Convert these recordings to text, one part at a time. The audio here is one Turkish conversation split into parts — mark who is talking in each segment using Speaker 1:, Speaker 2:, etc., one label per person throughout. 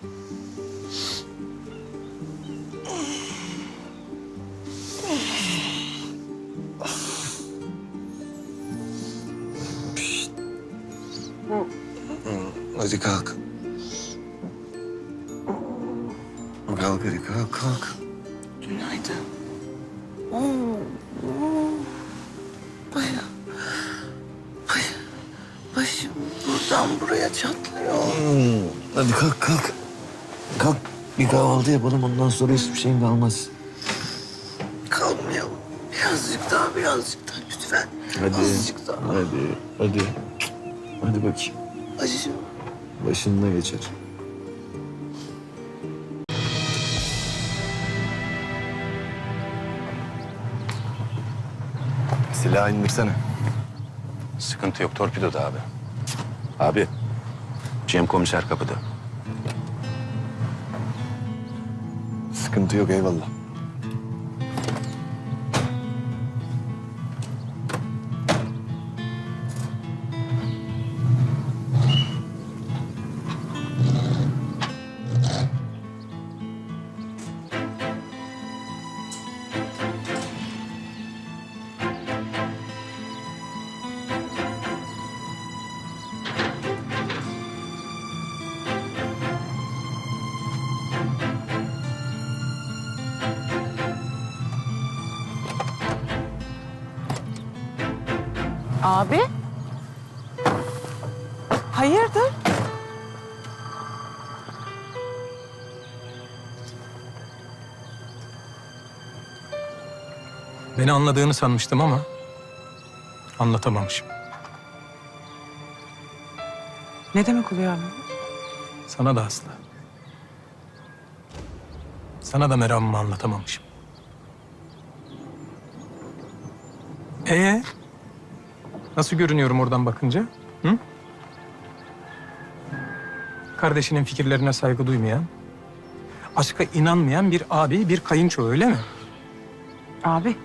Speaker 1: Hadi kalk. Kalk hadi kalk kalk.
Speaker 2: Günaydın. Oo, oo. Baya, baya. Başım buradan buraya çatlıyor.
Speaker 1: Hadi kalk kalk. Kalk bir kahvaltı yapalım ondan sonra hiçbir şeyin kalmaz.
Speaker 2: Kalmayalım. Birazcık daha, birazcık daha lütfen.
Speaker 1: Hadi.
Speaker 2: Azıcık daha.
Speaker 1: Hadi hadi. Hadi bakayım.
Speaker 2: Acım.
Speaker 1: Başında geçer.
Speaker 3: Silahı indirsene. Sıkıntı yok. Torpidoda abi. Abi. Cem komiser kapıda.
Speaker 1: Sıkıntı yok eyvallah.
Speaker 4: Abi? Hayırdır?
Speaker 5: Beni anladığını sanmıştım ama anlatamamışım.
Speaker 4: Ne demek oluyor abi?
Speaker 5: Sana da Aslı. Sana da meramımı anlatamamışım. Ee, nasıl görünüyorum oradan bakınca? Hı? Kardeşinin fikirlerine saygı duymayan, aşka inanmayan bir abi, bir kayınço öyle mi?
Speaker 4: Abi.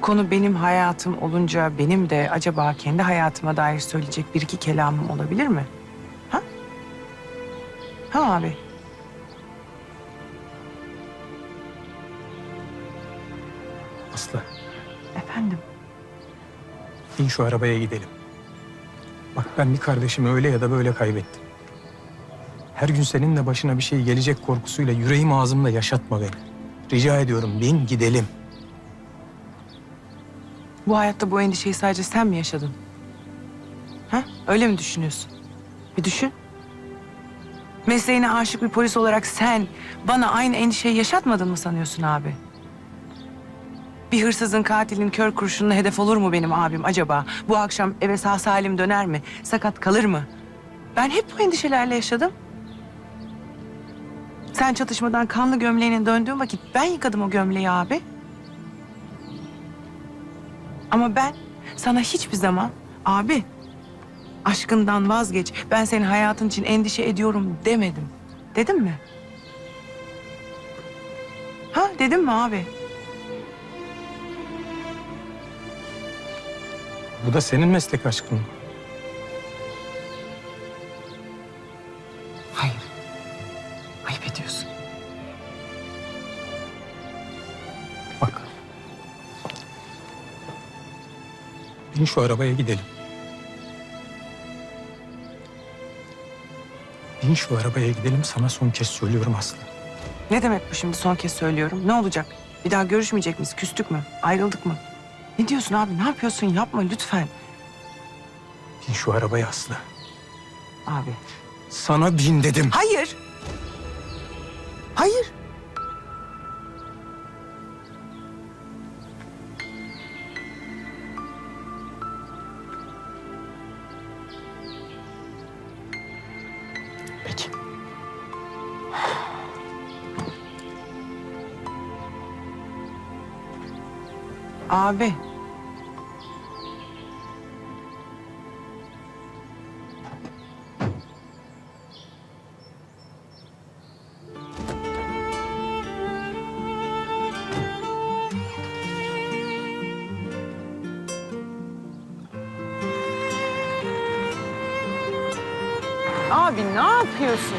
Speaker 4: Konu benim hayatım olunca benim de acaba kendi hayatıma dair söyleyecek bir iki kelamım olabilir mi? Ha? Ha abi?
Speaker 5: Bin şu arabaya gidelim. Bak ben bir kardeşimi öyle ya da böyle kaybettim. Her gün senin de başına bir şey gelecek korkusuyla yüreğim ağzımda yaşatma beni. Rica ediyorum bin gidelim.
Speaker 4: Bu hayatta bu endişeyi sadece sen mi yaşadın? Ha? Öyle mi düşünüyorsun? Bir düşün. Mesleğine aşık bir polis olarak sen bana aynı endişeyi yaşatmadın mı sanıyorsun abi? Bir hırsızın katilin kör kurşununa hedef olur mu benim abim acaba? Bu akşam eve sağ salim döner mi? Sakat kalır mı? Ben hep bu endişelerle yaşadım. Sen çatışmadan kanlı gömleğine döndüğün vakit ben yıkadım o gömleği abi. Ama ben sana hiçbir zaman abi aşkından vazgeç. Ben senin hayatın için endişe ediyorum demedim. Dedim mi? Ha dedim mi abi?
Speaker 5: Bu da senin meslek aşkın?
Speaker 4: Hayır. Ayıp ediyorsun.
Speaker 5: Bak. Bin şu arabaya gidelim. Bin şu arabaya gidelim sana son kez söylüyorum Aslı.
Speaker 4: Ne demek bu şimdi son kez söylüyorum? Ne olacak? Bir daha görüşmeyecek miyiz? Küstük mü? Ayrıldık mı? Ne diyorsun abi? Ne yapıyorsun? Yapma lütfen.
Speaker 5: Bin şu arabaya Aslı.
Speaker 4: Abi.
Speaker 5: Sana bin dedim.
Speaker 4: Hayır. Hayır.
Speaker 5: Peki.
Speaker 4: Abi. Abi ne yapıyorsun?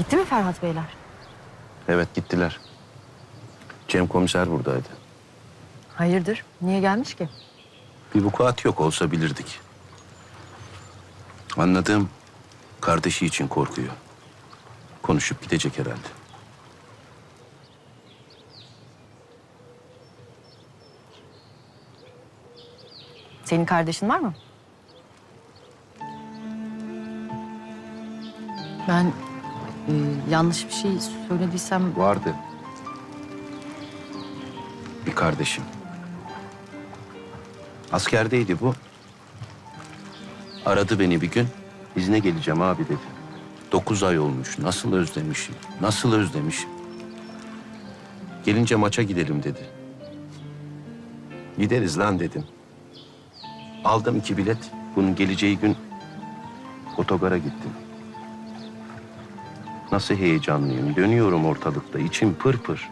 Speaker 6: Gitti mi Ferhat Beyler?
Speaker 3: Evet gittiler. Cem komiser buradaydı.
Speaker 6: Hayırdır? Niye gelmiş ki?
Speaker 3: Bir vukuat yok olsa bilirdik. Anladığım kardeşi için korkuyor. Konuşup gidecek herhalde.
Speaker 6: Senin kardeşin var mı? Ben e, yanlış bir şey söylediysem
Speaker 3: Vardı. Bir kardeşim. Askerdeydi bu. Aradı beni bir gün. İzne geleceğim abi dedi. Dokuz ay olmuş. Nasıl özlemişim. Nasıl özlemişim. Gelince maça gidelim dedi. Gideriz lan dedim. Aldım iki bilet. Bunun geleceği gün otogara gittim. Nasıl heyecanlıyım. Dönüyorum ortalıkta. içim pır pır.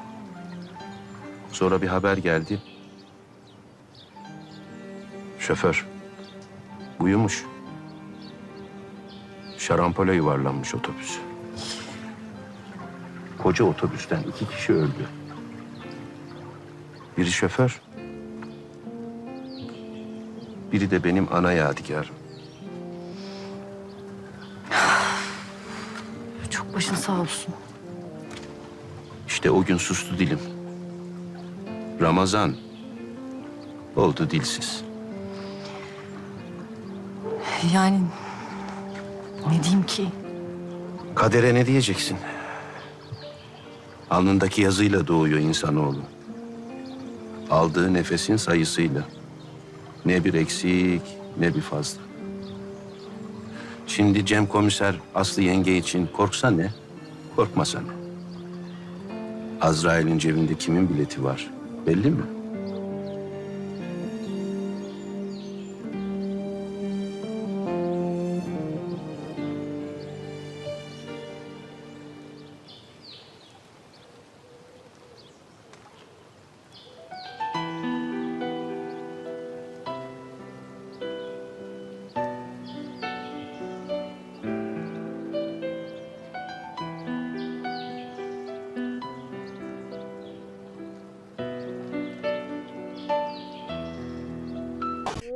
Speaker 3: Sonra bir haber geldi. Şoför. Uyumuş. Şarampole yuvarlanmış otobüs. Koca otobüsten iki kişi öldü. Biri şoför. Biri de benim ana yadigarım.
Speaker 6: Sağ olsun.
Speaker 3: İşte o gün sustu dilim. Ramazan oldu dilsiz.
Speaker 6: Yani ne diyeyim ki?
Speaker 3: Kadere ne diyeceksin? Alnındaki yazıyla doğuyor insanoğlu. Aldığı nefesin sayısıyla. Ne bir eksik ne bir fazla. Şimdi Cem komiser Aslı yenge için korksa ne, korkmasa ne? Azrail'in cebinde kimin bileti var belli mi?